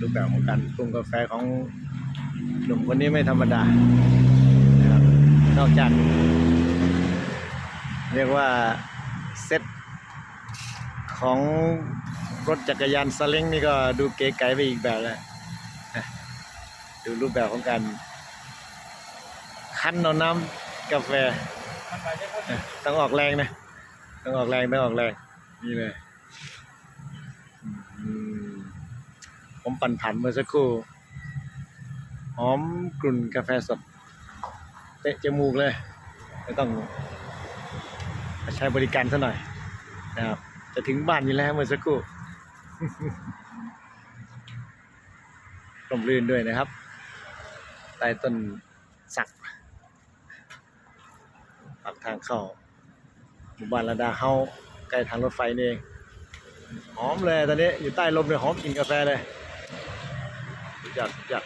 รูปแบบของการปรุงกาแฟของหนุ่มคนนี้ไม่ธรรมดานะครับนอกจาก เรียกว่าเซ็ตของรถจักรยานสเล้งนี่ก็ดูเก๋ไก๋ไปอีกแบบแล้วดูรูปแบบของการคั้นเอาน้ำกาแฟต้องออกแรงนะ ต้องออกแรง ต้องออกแรง นี่เลย ผมปั่นผันเมื่อสักครู่ หอมกลุ่นกาแฟสด เตะจมูกเลย ไม่ต้องใช้บริการซะหน่อยนะครับจะถึงบ้านอยู่แล้วเมื่อสักครู่ร่มรื่นด้วยนะครับใต้ต้นสักปากทางเข้าหมู่บ้านระดาเฮาใกล้ทางรถไฟนี่เองหอมเลยตอนนี้อยู่ใต้ลมเลยหอมกลินกาแฟเลย สุดยอดสุดยอด